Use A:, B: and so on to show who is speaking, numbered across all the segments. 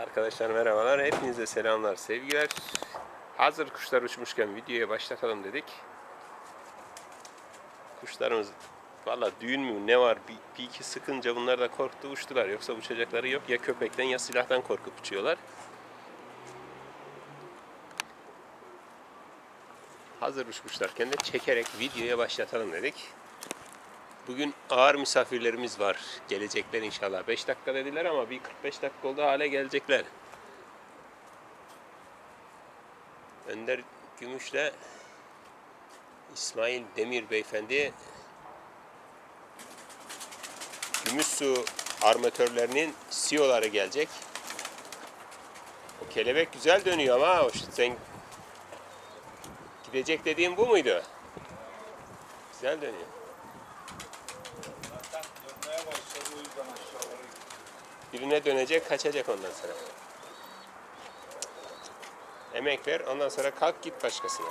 A: Arkadaşlar merhabalar. Hepinize selamlar, sevgiler. Hazır kuşlar uçmuşken videoya başlatalım dedik. Kuşlarımız valla düğün mü ne var bir, bir iki sıkınca bunlar da korktu uçtular. Yoksa uçacakları yok. Ya köpekten ya silahtan korkup uçuyorlar. Hazır uçmuşlarken de çekerek videoya başlatalım dedik. Bugün ağır misafirlerimiz var. Gelecekler inşallah. 5 dakika dediler ama bir 45 dakika oldu hale gelecekler. Önder Gümüş'le İsmail Demir Beyefendi Gümüşsu armatörlerinin CEO'ları gelecek. O kelebek güzel dönüyor ama işte sen gidecek dediğin bu muydu? Güzel dönüyor.
B: Zaten dönmeye başladı o yüzden aşağılara gitti.
A: Birine dönecek, kaçacak ondan sonra. Emek ver, ondan sonra kalk git başkasına.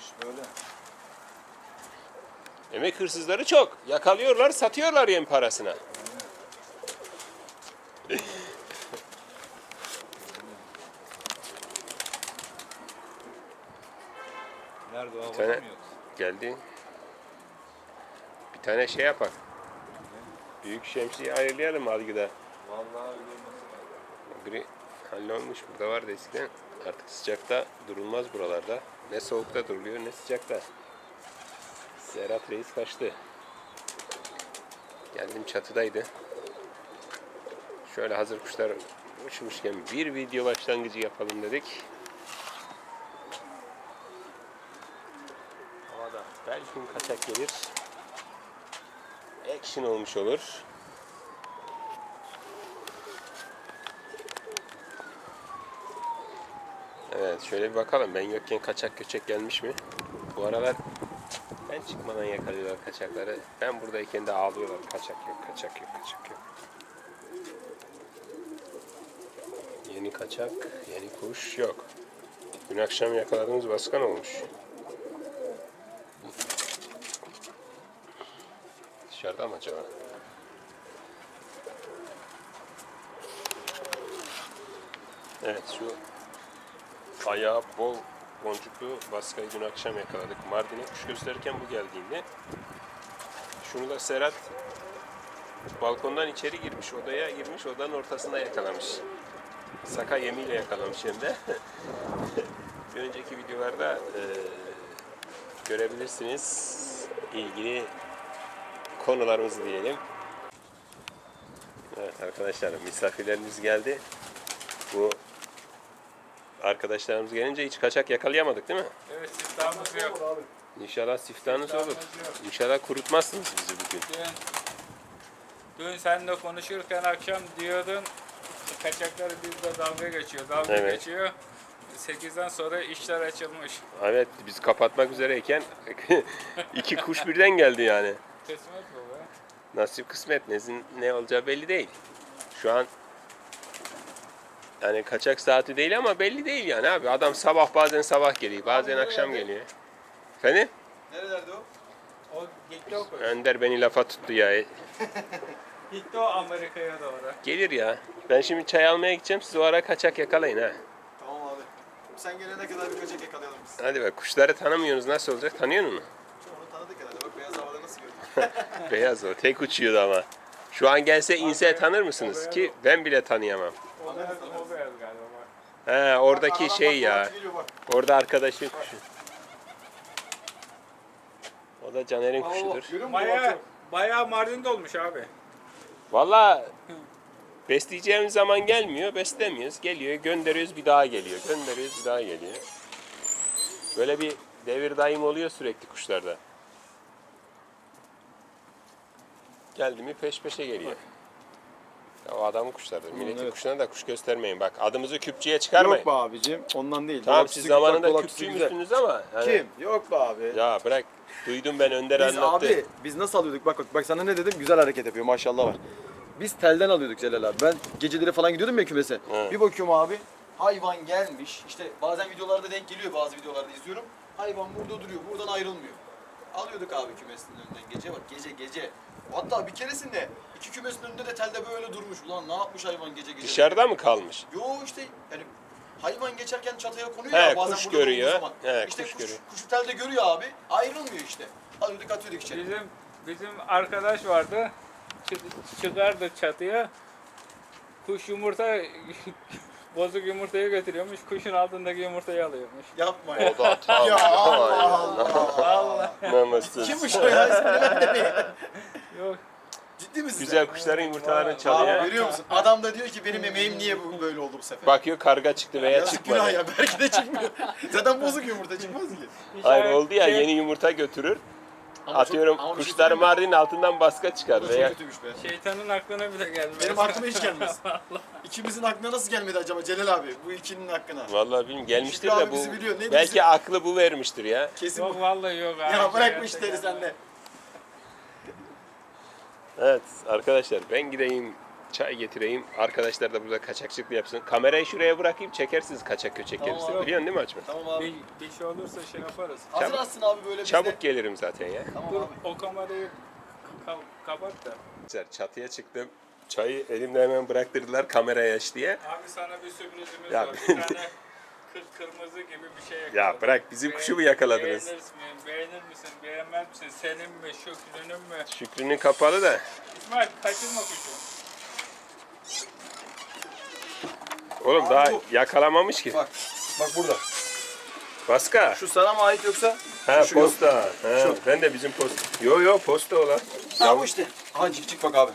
B: İş böyle.
A: Emek hırsızları çok. Yakalıyorlar, satıyorlar yem parasına.
B: Nerede o?
A: Geldi. Bir tane şey yapak. Büyük şemsiye ayırlayalım algıda.
B: Vallahi öyle olması lazım.
A: Biri hallolmuş burada vardı eskiden. Artık sıcakta durulmaz buralarda. Ne soğukta duruluyor ne sıcakta. Serhat Reis kaçtı. Geldim çatıdaydı. Şöyle hazır kuşlar uçmuşken bir video başlangıcı yapalım dedik. Belki kaçak gelir. Action olmuş olur. Evet şöyle bir bakalım. Ben yokken kaçak göçek gelmiş mi? Bu aralar ben çıkmadan yakalıyorlar kaçakları. Ben buradayken de ağlıyorlar. Kaçak yok, kaçak yok, kaçak yok. Yeni kaçak, yeni kuş yok. Dün akşam yakaladığımız baskan olmuş. Dışarıda mı acaba? Evet şu ayağı bol boncuklu baskayı dün akşam yakaladık. Mardin'e kuş gösterirken bu geldiğinde. Şunu da Serhat balkondan içeri girmiş, odaya girmiş, odanın ortasında yakalamış. Saka yemiyle yakalamış hem de. Bir önceki videolarda e, görebilirsiniz ilgili konularımızı diyelim. Evet arkadaşlar misafirlerimiz geldi. Bu arkadaşlarımız gelince hiç kaçak yakalayamadık değil mi?
C: Evet siftahımız yok.
A: İnşallah siftahınız olur.
C: Yok.
A: İnşallah kurutmazsınız bizi bugün.
C: Dün, dün seninle konuşurken akşam diyordun kaçakları bizle dalga geçiyor, dalga
A: Evet.
C: geçiyor. 8'den sonra işler açılmış.
A: Evet biz kapatmak üzereyken iki kuş birden geldi yani.
C: Kısmet be.
A: Nasip kısmet nezin ne olacağı belli değil. Şu an yani kaçak saati değil ama belli değil yani abi. Adam sabah bazen sabah geliyor, bazen akşam geliyor. Efendim?
B: Nerelerde o?
C: O gitti o kuş.
A: Önder beni lafa tuttu ya.
C: Gitti o Amerika'ya doğru.
A: Gelir ya. Ben şimdi çay almaya gideceğim. Siz o ara kaçak yakalayın ha.
B: Tamam abi. Sen gelene kadar bir kaçak yakalayalım biz.
A: Hadi bak kuşları tanımıyorsunuz. Nasıl olacak? Tanıyor musun?
B: Onu tanıdık herhalde. Bak beyaz havada nasıl gördün?
A: Beyaz o. Tek uçuyordu ama. Şu an gelse inse tanır mısınız? Ki ben bile tanıyamam.
C: O beyaz, o beyaz galiba. bak.
A: He oradaki şey ya. Orada arkadaşın kuşu. O da Caner'in kuşudur.
B: Bak,
C: bayağı Mardin'de olmuş abi.
A: Valla besleyeceğimiz zaman gelmiyor, beslemiyoruz. Geliyor, gönderiyoruz bir daha geliyor. Gönderiyoruz bir daha geliyor. Böyle bir devir daim oluyor sürekli kuşlarda. Geldi mi peş peşe geliyor. Ya o adamın kuşlarıdır. Milletin
B: evet.
A: kuşlarına da kuş göstermeyin. Bak adımızı küpçüye çıkarmayın.
B: Yok be abicim. Ondan değil.
A: Tamam siz zamanında küpçüymüşsünüz ama. hani-
B: Kim? Yok be abi.
A: Ya bırak. Duydum ben Önder
B: Biz
A: anlattı.
B: abi biz nasıl alıyorduk? Bak bak bak sana ne dedim? Güzel hareket yapıyor maşallah var. Biz telden alıyorduk Celal abi. Ben geceleri falan gidiyordum ya kümese.
A: Hı.
B: Bir bakıyorum abi hayvan gelmiş. İşte bazen videolarda denk geliyor bazı videolarda izliyorum. Hayvan burada duruyor. Buradan ayrılmıyor. Alıyorduk abi kümesinin önünden gece bak gece gece. Hatta bir keresinde iki kümesin önünde de telde böyle durmuş. Ulan ne yapmış hayvan gece gece?
A: Dışarıda mı kalmış?
B: Yo işte yani hayvan geçerken çatıya konuyor
A: He,
B: ya bazen
A: kuş
B: burada
A: görüyor.
B: zaman.
A: He,
B: işte
A: kuş
B: kuş,
A: görüyor.
B: kuşu telde görüyor abi. Ayrılmıyor işte. Alıyorduk atıyorduk içeri.
C: Bizim bizim arkadaş vardı. Çı- çıkardı çatıya. Kuş yumurta bozuk yumurtayı götürüyormuş. Kuşun altındaki yumurtayı alıyormuş.
B: Yapma ya.
A: O da tam.
B: ya Allah Allah.
C: Vallahi.
B: Kimmiş o ya? İsmini ben de bilmiyorum.
C: Yok.
B: Ciddi misin
A: Güzel kuşların yumurtalarını çalıyor.
B: Abi görüyor musun? Adam da diyor ki benim emeğim niye bu böyle oldu bu sefer?
A: Bakıyor karga çıktı veya
B: Yazık günah
A: çıkmadı.
B: ya belki de çıkmıyor. Zaten bozuk yumurta çıkmaz ki.
A: Hayır oldu ya yeni yumurta götürür.
B: Ama
A: Atıyorum
B: çok- ama bir şey
A: kuşlar
B: söyleyeyim mi?
A: Mardin'in altından baska çıkar veya
B: çok kötüymüş be.
C: Şeytanın aklına bile gelmez.
B: Benim aklıma hiç gelmez. İkimizin aklına nasıl gelmedi acaba Celal abi? Bu ikinin hakkına.
A: Vallahi bilmiyorum gelmiştir
B: Şükrü
A: de
B: abi
A: bu
B: bizi biliyor. Ne
A: belki
B: bizi-
A: aklı bu vermiştir ya.
B: Kesin
C: Yok
B: bu.
C: vallahi yok abi.
B: Ya bırak bu
C: Gerçekten
B: işleri sen de.
A: Evet arkadaşlar ben gideyim çay getireyim. Arkadaşlar da burada kaçakçılık yapsın. Kamerayı şuraya bırakayım çekersiniz kaçak köçek
B: Tamam
A: gelirse.
B: abi.
A: Biliyorsun değil mi Açma?
B: Tamam abi.
C: Bir, bir şey olursa şey yaparız.
B: Hazır
A: Çabuk-
B: atsın abi böyle.
A: Çabuk gelirim zaten ya.
B: Tamam
C: Dur
B: abi.
C: o kamerayı ka- kapat da.
A: Arkadaşlar çatıya çıktım. Çayı elimde hemen bıraktırdılar kameraya aç diye.
C: Abi sana bir sürprizimiz
A: Ya
C: var. Bir tane kır, kırmızı gibi bir şey yakaladım.
A: Ya bırak bizim kuşu mu yakaladınız?
C: Beğenir misin, beğenir misin, beğenmez misin? Senin mi, Şükrü'nün mü?
A: Şükrü'nün kapalı da.
C: İsmail kaçırma kuşu.
A: Oğlum
B: Abi
A: daha
B: bu-
A: yakalamamış ki.
B: Bak. Bak burada.
A: Baska.
B: Şu sana mı ait yoksa?
A: Ha
B: şu yok.
A: posta. Ha,
B: Şu.
A: ben de bizim posta. Yo yo posta olan.
B: Ha bu işte. Aha cik cik bak abi.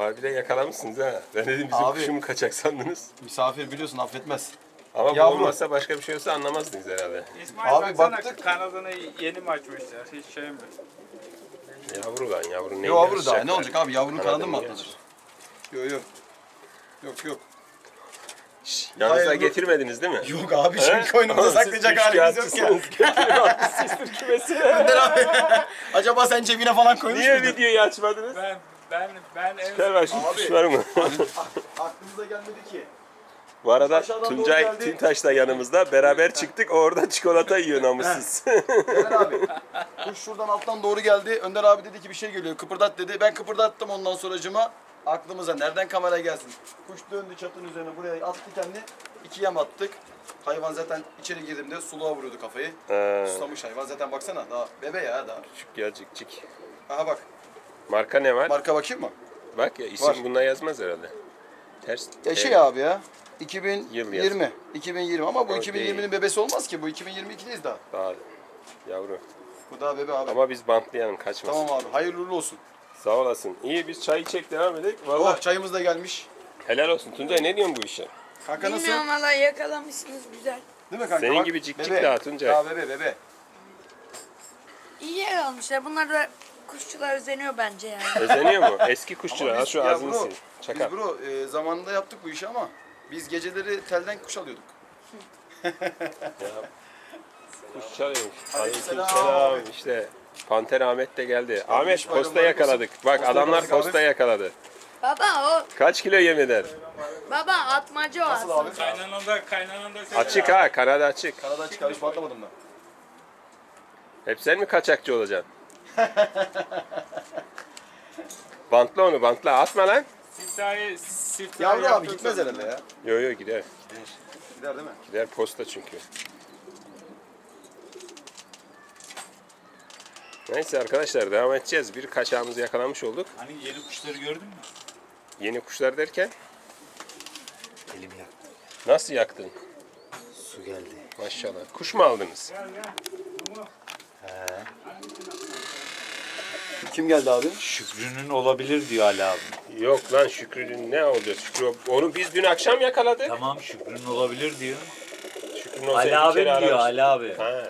A: Abi de yakalamışsınız ha. Ben dedim bizim
B: Abi.
A: kuşu mu kaçak sandınız.
B: Misafir biliyorsun affetmez.
A: Ama bu
B: Yavru.
A: olmasa başka bir şey olsa anlamazdınız herhalde.
C: İsmail
B: Abi
C: baksana
B: baktık.
C: kanadını yeni mi açmışlar? Hiç şey mi?
A: Yavru lan yavru ne
B: yavru
A: yarışacaklar?
B: ne olacak abi yavrunun
A: Kanadını
B: kanadı mı atlanır? Yok yok. Yok yok.
A: Yanınıza
B: Hayır, bu-
A: getirmediniz değil mi?
B: Yok abi şimdi koynumuza
A: Oğlum siz
B: saklayacak halimiz yok ya.
A: kağıtçısınız. Getirin atmışsınızdır kümesine.
B: Önder abi. Acaba sen cebine falan koymuş
A: Niye
B: muydun?
A: videoyu açmadınız?
C: Ben ben ben en
A: bak şimdi
B: Abi.
A: kuş var mı?
B: Aklımıza gelmedi ki.
A: Bu arada
B: Aşağıdan doğru
A: Tuncay
B: geldi.
A: Tintaş da yanımızda. Beraber çıktık. Orada çikolata yiyor namussuz.
B: Önder abi. Kuş şuradan alttan doğru geldi. Önder abi dedi ki bir şey geliyor. Kıpırdat dedi. Ben kıpırdattım ondan sonracıma. Aklımıza nereden kamera gelsin? Kuş döndü çatının üzerine buraya attı kendini. İki yem attık. Hayvan zaten içeri girdiğimde suluğa vuruyordu kafayı.
A: Ha,
B: Susamış hayvan zaten baksana daha bebe ya daha.
A: küçük cik.
B: Aha bak
A: Marka ne var?
B: marka bakayım mı?
A: Bak ya isim
B: Var.
A: bunda yazmaz herhalde. Ters.
B: Ya şey
A: Evet.
B: abi ya.
A: Yıl
B: 2020. 2020 ama bu
A: O
B: 2020'nin
A: değil.
B: bebesi olmaz ki bu 2022'deyiz daha.
A: Daha yavru.
B: Bu daha bebe abi.
A: Ama biz bantlayalım kaçmasın.
B: Tamam abi hayırlı uğurlu olsun.
A: Sağ olasın. İyi biz çay çek devam edelim. Vallahi
B: Oh çayımız da gelmiş.
A: helal olsun. Tuncay ne diyorsun bu işe?
B: Kanka nasıl?
D: Bilmiyorum valla yakalamışsınız güzel.
B: Değil mi kanka?
A: Senin
B: Bak,
A: gibi cik cik
B: bebe.
A: daha Tuncay.
B: Daha bebe bebe.
D: İyi yakalamışlar. Bunlar da kuşçular özeniyor bence yani.
A: Özeniyor mu? Eski kuşçular.
B: Ama biz-
A: şu
B: ya
A: ağzını
B: bro,
A: sil. Çakal.
B: Biz bro e, zamanında yaptık bu işi ama biz geceleri telden kuş alıyorduk.
A: Kuş çalıyormuş.
B: Aleykümselam.
A: Aleykümselam. İşte Panter Ahmet de geldi. Ahmet
B: bayramlar
A: posta yakaladık. Bak
B: Posta
A: adamlar
B: yakaladık abi.
A: posta yakaladı.
D: baba o
A: Kaç kilo yem eder?
D: baba atmaca o
B: Nasıl
D: aslında.
B: abi?
C: Kaynananda da kaynananda da
A: Açık ha, kanada açık.
B: Karadan çıkar hiç patlamadım da.
A: Hep sen mi kaçakçı olacaksın? bantla onu bantla. Atma lan.
C: Siftahı siftahı
B: Yavru abi gitmez
C: sonra.
B: herhalde ya.
A: Yo yo gider.
B: Gider değil mi?
A: Gider posta çünkü. Neyse arkadaşlar devam edeceğiz. Bir kaçağımızı yakalamış olduk.
E: Hani yeni kuşları gördün mü?
A: Yeni kuşlar derken
E: Elim yaktı.
A: nasıl yaktın?
E: Su geldi.
A: Maşallah. Kuş mu aldınız?
B: Kim geldi abi?
E: Şükrü'nün olabilir diyor Ali abi.
A: Yok lan Şükrü'nün ne olacak? Şükrü onu biz dün akşam yakaladık.
E: Tamam Şükrü'nün olabilir diyor.
A: Şükrü'nün olsa
E: Ali
A: bir
E: abi
A: kere
E: diyor. Ali abi.
A: Ha.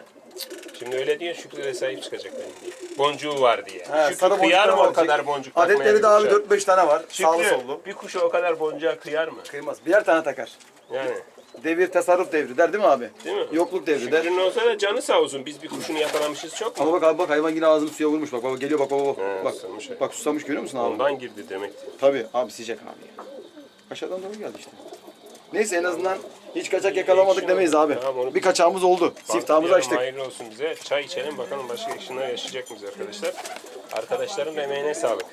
A: Şimdi öyle diyor Şükrü de sahip çıkacak benim. Boncuğu var diye.
B: He,
A: Şükrü
B: sarı
A: kıyar mı o kadar
B: var.
A: boncuk takmaya
B: Adetleri
A: bir
B: de abi
A: kuşa?
B: 4-5 tane var. Sağlı
A: Şükrü
B: sollu.
A: bir kuşa o kadar boncuğa kıyar mı?
B: Kıymaz. Birer tane takar.
A: Yani
B: Devir tasarruf devri der değil mi abi?
A: değil mi?
B: Yokluk devri der.
A: Şükrü'nün olsa da canı sağ olsun. Biz bir kuşunu yakalamışız çok
B: Ama
A: mu?
B: bak abi bak hayvan yine ağzını suya vurmuş bak baba geliyor bak baba bak.
A: He,
B: bak,
A: susamış.
B: bak susamış görüyor musun abi?
A: Ondan girdi demek.
B: Tabii abi sıcak abi. Aşağıdan doğru geldi işte. Neyse en azından hiç kaçak yakalamadık demeyiz abi.
A: Tamam, onu
B: Bir kaçağımız oldu. Siftahımızı açtık.
A: Hayırlı olsun bize. Çay içelim bakalım başka action'lar yaşayacak mıyız arkadaşlar.
C: Arkadaşların emeğine sağlık.